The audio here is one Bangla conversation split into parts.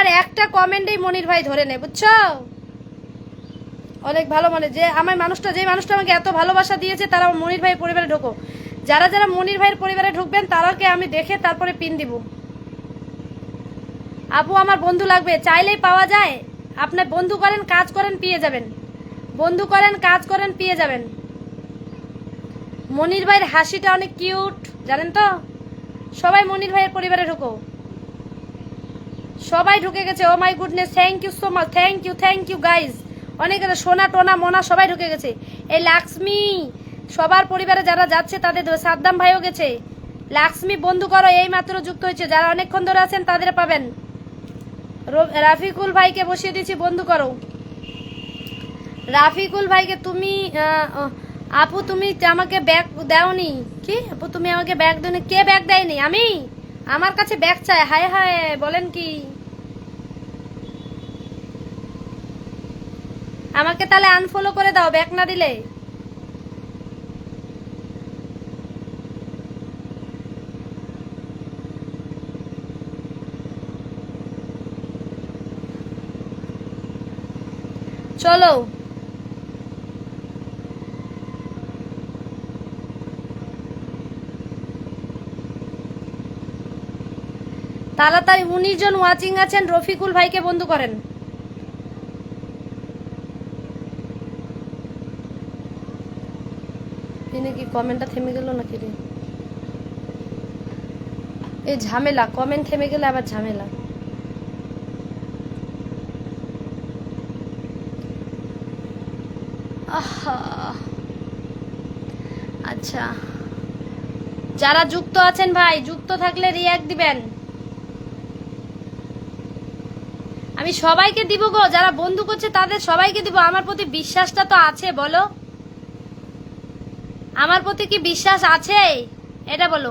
আমার একটা কমেন্টেই মনির ভাই ধরে নেই বুঝছ? অনেক ভালো মানে যে আমার মানুষটা, যে মানুষটা আমাকে এত ভালোবাসা দিয়েছে, তারা মনির ভাইয়ের পরিবারে ঢোকো। যারা যারা মনির ভাইয়ের পরিবারে ঢুকবেন, তারাকে আমি দেখে তারপরে পিন দিব। আপু, আমার বন্ধু লাগবে, চাইলেই পাওয়া যায়। আপনার বন্ধু করেন, কাজ করেন, পেয়ে যাবেন। বন্ধু করেন, কাজ করেন, পেয়ে যাবেন। মনির ভাইয়ের হাসিটা অনেক কিউট জানেন তো? সবাই মনির ভাইয়ের পরিবারে ঢুকো। সবাই ঢুকে গেছে ও my goodness thank you so much thank you thank you guys অনেক সোনা, টোনা, মোনা সবাই ঢুকে গেছে। এই লাক্সমি, সবার পরিবারে যারা যাচ্ছে, তাদের সাদ্দাম ভাইও গেছে। লাক্সমি, বন্ধু করো, এই মাত্র যুক্ত হয়েছে। যারা অনেকক্ষণ ধরে আছেন, তাদের পাবেন। রাফিকুল ভাইকে বসিয়ে দিয়েছি বন্ধু করো। রাফিকুল ভাইকে তুমি আপু তুমি আমাকে ব্যাগ দাওনি। কি? আপু তুমি আমাকে ব্যাগ দেওনি। কে ব্যাগ দেয়নি? আমি? আমার কাছে ব্যাগ চাই। হায় হায়, বলেন কি? আমাকে তাহলে আনফলো করে দাও, ব্যাগ না দিলে। চলো। তাড়াতাড়ি উনিশ জন ওয়াচিং আছেন, রফিকুল ভাইকে বন্ধু করেন। তিনি কি কমেন্টটা থেমে গেল নাকি রে? এই ঝামেলা, কমেন্ট থেমে গেলে আবার ঝামেলা। আচ্ছা। যারা যুক্ত আছেন ভাই, যুক্ত থাকলে রিয়াক্ট দিবেন। আমি সবাইকে দিব গো, যারা বন্ধু করছে তাদের সবাইকে দিব। আমার প্রতি বিশ্বাসটা তো আছে, বলো। আমার প্রতি কি বিশ্বাস আছে? এটা বলো।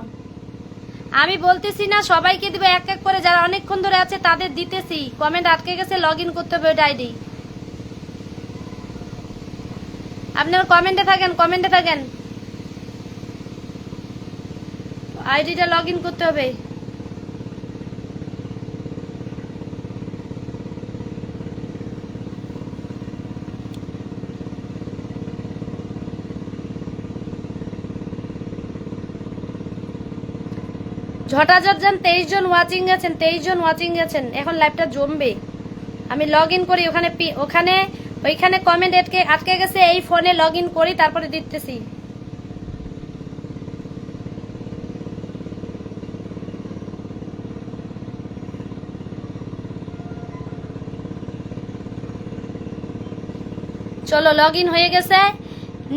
আমি বলতেছি না, সবাইকে দিব, এক এক করে। যারা অনেকক্ষণ ধরে আছে, তাদের দিতেছি। কমেন্ট আটকে গেছে লগ ইন করতে হবে আইডি আপনার কমেন্টে থাকেন কমেন্টে থাকেন। আইডিটা লগ ইন করতে হবে। ঝটাঝট যান তেইশ জন ওয়াচিং গেছেন তেইশ জন ওয়াচিং গেছেন এখন লাইভটা জমবে। আমি লগ ইন করি, ওখানে ওখানে, ওইখানে কমেন্ট আটকে আটকে গেছে, এই ফোনে লগ ইন করি, তারপরে দিতেছি। চলো লগ ইন হয়ে গেছে।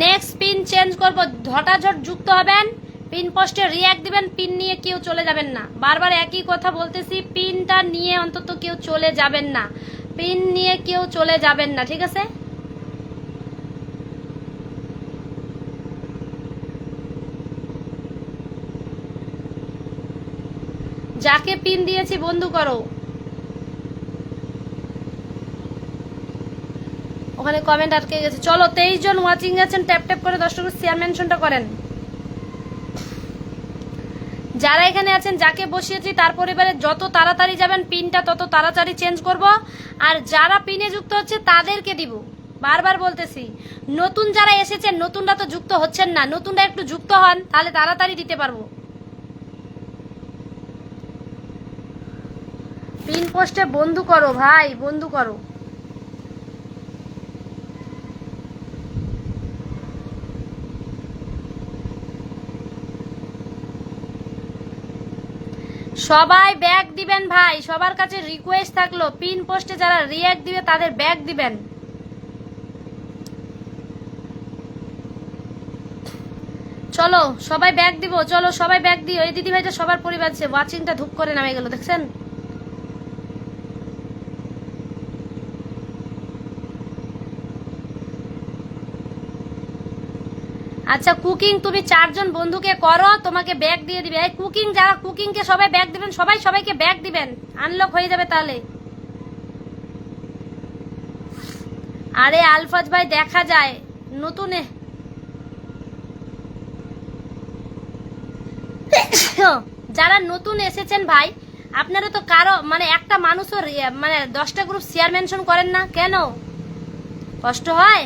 নেক্সট পিন চেঞ্জ করব, ঝটাঝট যুক্ত হবেন। পিন পোস্টে রিয়াক্ট দিবেন, পিন নিয়ে কেউ চলে যাবেন না। বারবার একই কথা বলতেছি, পিনটা নিয়ে অন্তত কেউ চলে যাবেন না। পিন নিয়ে কেউ চলে যাবেন না, ঠিক আছে? যাকে পিন দিয়েছি, বন্ধু করো। ওখানে কমেন্ট আটকে গেছে। চলো, তেইশ জন ওয়াচিং আছেন ট্যাপ ট্যাপ করে শেয়ার মেনশনটা করেন। যারা এখানে আছেন, যাকে বসিয়েছি, তার পরিবারে যত তাড়াতাড়ি যাবেন, পিনটা তত তাড়াতাড়ি চেঞ্জ করব। আর যারা পিনে যুক্ত হচ্ছে, তাদেরকে দিব। বারবার বলতেছি, নতুন যারা এসেছেন, নতুনরা তো যুক্ত হচ্ছেন না। নতুনরা একটু যুক্ত হন, তাহলে তাড়াতাড়ি দিতে পারব। পিন পোস্টে বন্ধু করো, ভাই, বন্ধু করো। সবাই ব্যাগ দিবেন ভাই, সবার কাছে রিকোয়েস্ট থাকল পিন পোস্টে যারা রিয়্যাক্ট দিবে তাদের ব্যাগ দিবেন। চলো, সবাই ব্যাগ দিব, চলো সবাই ব্যাগ দিও। এই দিদি ভাইটা সবার পরিবার ওয়াচিংটা ধূপ করে নামে গেল, দেখছেন? আচ্ছা কুকিং তুমি চারজন বন্ধুকে করো তোমাকে ব্যাগ দিয়ে দিবে। এই কুকিং যারা কুকিং কে সবাই ব্যাগ দিবেন সবাই সবাইকে ব্যাগ দিবেন। আনলক হয়ে যাবে তাহলে। আরে আলফাজ ভাই দেখা যায়। নতুন। যারা নতুন এসেছেন ভাই আপনারা তো কারও মানে একটা মানুষের ইয়ে, মানে দশটা গ্রুপ শেয়ার মেনশন করেন না। কেন? কষ্ট হয়?